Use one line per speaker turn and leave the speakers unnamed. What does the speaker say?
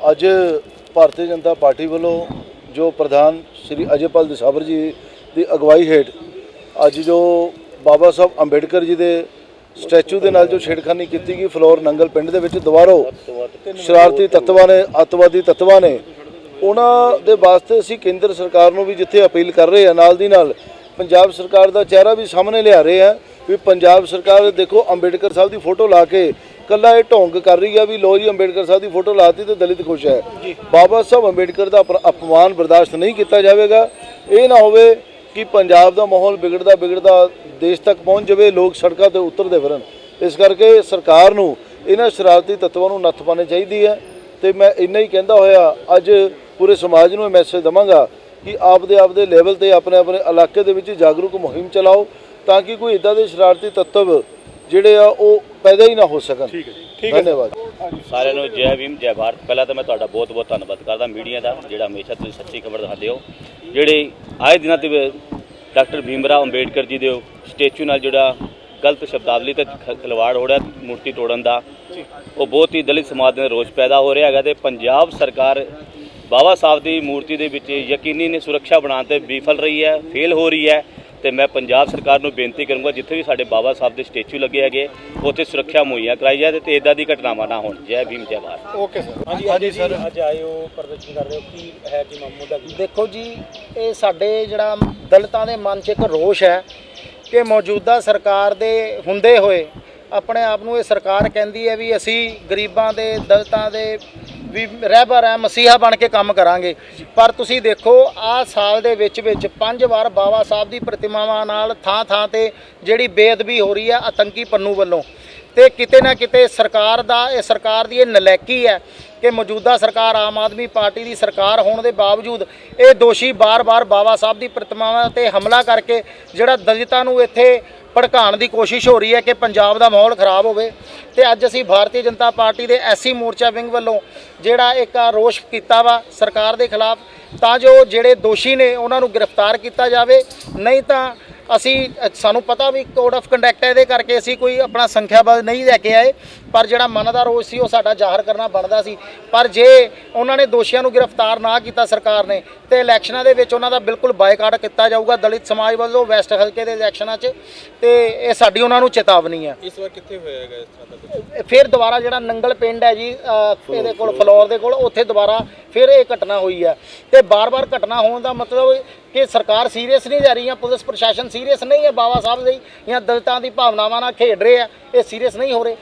ਅੱਜ ਭਾਰਤੀ ਜਨਤਾ ਪਾਰਟੀ ਵੱਲੋਂ ਜੋ ਪ੍ਰਧਾਨ ਸ਼੍ਰੀ ਅਜੇਪਾਲ ਦਸਾਵਰ ਜੀ ਦੀ ਅਗਵਾਈ ਹੇਠ ਅੱਜ ਜੋ ਬਾਬਾ ਸਾਹਿਬ ਅੰਬੇਡਕਰ ਜੀ ਦੇ ਸਟੈਚੂ ਦੇ ਨਾਲ ਜੋ ਛੇੜਖਾਨੀ ਕੀਤੀ ਗਈ ਫਲੋਰ ਨੰਗਲ ਪਿੰਡ ਦੇ ਵਿੱਚ ਦੁਬਾਰੋ ਸ਼ਰਾਰਤੀ ਤੱਤਵਾਂ ਨੇ, ਅੱਤਵਾਦੀ ਤੱਤਵਾਂ ਨੇ, ਉਹਨਾਂ ਦੇ ਵਾਸਤੇ ਅਸੀਂ ਕੇਂਦਰ ਸਰਕਾਰ ਨੂੰ ਵੀ ਜਿੱਥੇ ਅਪੀਲ ਕਰ ਰਹੇ ਆ ਨਾਲ ਦੀ ਨਾਲ ਪੰਜਾਬ ਸਰਕਾਰ ਦਾ ਚਿਹਰਾ ਵੀ ਸਾਹਮਣੇ ਲਿਆ ਰਹੇ ਆ ਵੀ ਪੰਜਾਬ ਸਰਕਾਰ, ਦੇਖੋ ਅੰਬੇਡਕਰ ਸਾਹਿਬ ਦੀ ਫੋਟੋ ਲਾ ਕੇ ਕੱਲਾ ਇਹ ਢੋਂਗ ਕਰ ਰਹੀ ਆ ਵੀ ਲੋ ਜੀ ਅੰਬੇਡਕਰ ਸਾਹਿਬ ਦੀ ਫੋਟੋ ਲਾਤੀ ਤੇ ਦਲਿਤ ਖੁਸ਼ ਹੈ। ਬਾਬਾ ਸਾਹਿਬ ਅੰਬੇਡਕਰ ਦਾ ਅਪਮਾਨ ਬਰਦਾਸ਼ਤ ਨਹੀਂ ਕੀਤਾ ਜਾਵੇਗਾ। ਇਹ ਨਾ ਹੋਵੇ ਕਿ ਪੰਜਾਬ ਦਾ ਮਾਹੌਲ ਵਿਗੜਦਾ ਵਿਗੜਦਾ ਦੇਸ਼ ਤੱਕ ਪਹੁੰਚ ਜਾਵੇ ਲੋਕ ਸੜਕਾਂ ਤੇ ਉਤਰਦੇ ਫਿਰਨ। ਇਸ ਕਰਕੇ ਸਰਕਾਰ ਨੂੰ ਇਹਨਾਂ ਸ਼ਰਾਰਤੀ ਤੱਤਵਾਂ ਨੂੰ ਨੱਥ ਪਾਣੀ ਚਾਹੀਦੀ ਹੈ। ਤੇ ਮੈਂ ਇੰਨਾ ਹੀ ਕਹਿੰਦਾ ਹੋਇਆ ਅੱਜ ਪੂਰੇ ਸਮਾਜ ਨੂੰ ਇਹ ਮੈਸੇਜ ਦਵਾਂਗਾ ਕਿ ਆਪਦੇ ਆਪਦੇ ਲੈਵਲ ਤੇ ਆਪਣੇ ਆਪਣੇ ਇਲਾਕੇ ਦੇ ਵਿੱਚ ਜਾਗਰੂਕ ਮੁਹਿੰਮ ਚਲਾਓ ਤਾਂ ਕਿ ਕੋਈ ਇਦਾਂ ਦੇ ਸ਼ਰਾਰਤੀ ਤੱਤਵ ਜਿਹੜੇ ਆ ਉਹ ਪੈਦਾ ਹੀ ਨਾ ਹੋ ਸਕਣ। ਠੀਕ ਹੈ ਜੀ। ਧੰਨਵਾਦ।
ਸਾਰਿਆਂ ਨੂੰ ਜੈ ਭੀਮ ਜੈ ਭਾਰਤ। ਪਹਿਲਾਂ ਤਾਂ ਮੈਂ ਤੁਹਾਡਾ ਬਹੁਤ ਬਹੁਤ ਧੰਨਵਾਦ ਕਰਦਾ ਮੀਡੀਆ ਦਾ ਜਿਹੜਾ ਹਮੇਸ਼ਾ ਤੁਸੀਂ ਸੱਚੀ ਖਬਰ ਦਿਖਾਉਂਦੇ ਹੋ। ਜਿਹੜੇ ਆਏ ਦਿਨਾਂ ਤੇ ਡਾਕਟਰ ਭੀਮਰਾਓ ਅੰਬੇਡਕਰ ਜੀ ਦੇ ਸਟੈਚੂ ਨਾਲ ਜਿਹੜਾ ਗਲਤ ਸ਼ਬਦਾਵਲੀ ਤੇ ਖਿਲਵਾੜ ਹੋ ਰਿਹਾ ਮੂਰਤੀ ਤੋੜਨ ਦਾ ਉਹ ਬਹੁਤ ਹੀ ਦਲਿਤ ਸਮਾਜ ਦੇ ਰੋਸ ਪੈਦਾ ਹੋ ਰਿਹਾ ਹੈਗਾ ਤੇ ਪੰਜਾਬ ਸਰਕਾਰ ਬਾਬਾ ਸਾਹਿਬ ਦੀ ਮੂਰਤੀ ਦੇ ਵਿੱਚ ਯਕੀਨੀ ਨੇ ਸੁਰੱਖਿਆ ਬਣਾਉਣ ਤੇ ਵਿਫਲ ਰਹੀ ਹੈ ਫੇਲ ਹੋ ਰਹੀ ਹੈ। ਤੇ ਮੈਂ ਪੰਜਾਬ ਸਰਕਾਰ ਨੂੰ ਬੇਨਤੀ ਕਰੂੰਗਾ ਜਿੱਥੇ ਵੀ ਸਾਡੇ ਬਾਬਾ ਸਾਹਿਬ ਦੇ ਸਟੈਚੂ ਲੱਗੇ ਹੈਗੇ ਉੱਥੇ ਸੁਰੱਖਿਆ ਮੁਹੱਈਆ ਕਰਾਈ ਜਾਏ ਤੇ ਇਦਾਂ ਦੀ ਘਟਨਾਵਾਂ ਨਾ ਹੋਣ। ਜੈ ਭੀਮ ਜੈ ਭਾਰਤ।
Okay sir.
ਹਾਂਜੀ ਹਾਂਜੀ ਸਰ। ਅੱਜ ਆਏ ਹੋ ਪ੍ਰਦਰਸ਼ਨ ਕਰ ਰਹੇ ਹੋ ਕੀ ਹੈ ਜੀ ਮੁੱਦਾ ਕੀ
ਦੇਖੋ ਜੀ ਇਹ ਸਾਡੇ ਜਿਹੜਾ ਦਲਿਤਾਂ ਦੇ ਮਨ 'ਚ ਇੱਕ ਰੋਸ਼ ਹੈ ਕਿ ਮੌਜੂਦਾ ਸਰਕਾਰ ਦੇ ਹੁੰਦੇ ਹੋਏ ਆਪਣੇ ਆਪ ਨੂੰ ਇਹ ਸਰਕਾਰ ਕਹਿੰਦੀ ਹੈ ਵੀ ਅਸੀਂ ਗਰੀਬਾਂ ਦੇ ਦਲਿਤਾਂ ਦੇ ਵੀ ਰਹਿਬਰ ਹੈ ਮਸੀਹਾ ਬਣ ਕੇ ਕੰਮ ਕਰਾਂਗੇ। ਪਰ ਤੁਸੀਂ ਦੇਖੋ ਆਹ ਸਾਲ ਦੇ ਵਿੱਚ ਵਿੱਚ ਪੰਜ ਵਾਰ ਬਾਬਾ ਸਾਹਿਬ ਦੀ ਪ੍ਰਤਿਮਾਵਾਂ ਨਾਲ ਥਾਂ ਥਾਂ ਤੇ ਜਿਹੜੀ ਬੇਅਦਬੀ ਹੋ ਰਹੀ ਹੈ ਆਤੰਕੀ ਪੰਨੂ ਵੱਲੋਂ। ਤੇ ਕਿਤੇ ਨਾ ਕਿਤੇ ਸਰਕਾਰ ਦਾ, ਇਹ ਸਰਕਾਰ ਦੀ ਇਹ ਨਲੈਕੀ ਹੈ ਕਿ ਮੌਜੂਦਾ ਸਰਕਾਰ, ਆਮ ਆਦਮੀ ਪਾਰਟੀ ਦੀ ਸਰਕਾਰ ਹੋਣ ਦੇ ਬਾਵਜੂਦ ਇਹ ਦੋਸ਼ੀ ਬਾਰ-ਬਾਰ ਬਾਬਾ ਸਾਹਿਬ ਦੀ ਪ੍ਰਤਿਮਾਵਾਂ ਤੇ ਹਮਲਾ ਕਰਕੇ ਜਿਹੜਾ ਦਲਿਤਾਂ ਨੂੰ ਇੱਥੇ ਭੜਕਾਉਣ ਦੀ ਕੋਸ਼ਿਸ਼ ਹੋ ਰਹੀ ਹੈ ਕਿ ਪੰਜਾਬ ਦਾ ਮਾਹੌਲ ਖਰਾਬ ਹੋਵੇ ਤੇ ਅੱਜ ਅਸੀਂ ਭਾਰਤੀ ਜਨਤਾ ਪਾਰਟੀ ਦੇ ਐਸੀ ਮੋਰਚਾ ਵਿੰਗ ਵੱਲੋਂ ਜਿਹੜਾ ਇੱਕ ਆ ਰੋਸ਼ ਕੀਤਾ ਵਾ ਸਰਕਾਰ ਦੇ ਖਿਲਾਫ, ਤਾਂ ਜੋ ਜਿਹੜੇ ਦੋਸ਼ੀ ਨੇ ਉਹਨਾਂ ਨੂੰ ਗ੍ਰਿਫਤਾਰ ਕੀਤਾ ਜਾਵੇ। ਨਹੀਂ ਤਾਂ ਅਸੀਂ ਸਾਨੂੰ ਪਤਾ ਵੀ ਕੋਡ ਆਫ ਕੰਡਕਟ ਹੈ, ਇਹਦੇ ਕਰਕੇ ਅਸੀਂ ਕੋਈ ਆਪਣਾ ਸੰਖਿਆ ਨਹੀਂ ਲੈ ਕੇ ਆਏ। ਪਰ ਜਿਹੜਾ ਮਨ ਦਾ ਰੋਸ ਸੀ ਉਹ ਸਾਡਾ ਜ਼ਾਹਰ ਕਰਨਾ ਬਣਦਾ ਸੀ। ਪਰ ਜੇ ਉਹਨਾਂ ਨੇ ਦੋਸ਼ੀਆਂ ਨੂੰ ਗ੍ਰਿਫਤਾਰ ਨਾ ਕੀਤਾ ਸਰਕਾਰ ਨੇ ਤੇ ਇਲੈਕਸ਼ਨਾਂ ਦੇ ਵਿੱਚ ਉਹਨਾਂ ਦਾ ਬਿਲਕੁਲ ਬਾਈਕਾਟ ਕੀਤਾ ਜਾਊਗਾ ਦਲਿਤ ਸਮਾਜ ਵੱਲੋਂ ਵੈਸਟ ਹਲਕੇ ਦੇ ਇਲੈਕਸ਼ਨਾਂ 'ਚ ਤੇ ਇਹ ਸਾਡੀ ਉਹਨਾਂ ਨੂੰ ਚੇਤਾਵਨੀ ਹੈ।
ਇਸ ਵਾਰ ਕਿੱਥੇ ਹੈਗਾ ਇਸ ਤਰ੍ਹਾਂ ਦਾ
ਫਿਰ ਦੁਬਾਰਾ ਜਿਹੜਾ ਨੰਗਲ ਪਿੰਡ ਹੈ ਜੀ ਇਹਦੇ ਕੋਲ ਫਲੋਰ ਦੇ ਕੋਲ ਉੱਥੇ ਦੁਬਾਰਾ ਫਿਰ ਇਹ ਘਟਨਾ ਹੋਈ ਹੈ। ਤੇ ਬਾਰ-ਬਾਰ ਘਟਨਾ ਹੋਣ ਦਾ ਮਤਲਬ ਕਿ ਸਰਕਾਰ ਸੀਰੀਅਸ ਨਹੀਂ ਜਾ ਰਹੀ ਜਾਂ ਪੁਲਿਸ ਪ੍ਰਸ਼ਾਸਨ ਸੀਰੀਅਸ ਨਹੀਂ ਹੈ ਬਾਬਾ ਸਾਹਿਬ ਦੇ ਜਾਂ ਦਲਿਤਾਂ ਦੀ ਭਾਵਨਾਵਾਂ ਨਾਲ ਖੇਡ ਰਹੇ ਆ ਇਹ ਸੀਰੀਅਸ ਨਹੀਂ ਹੋ ਰਹੇ।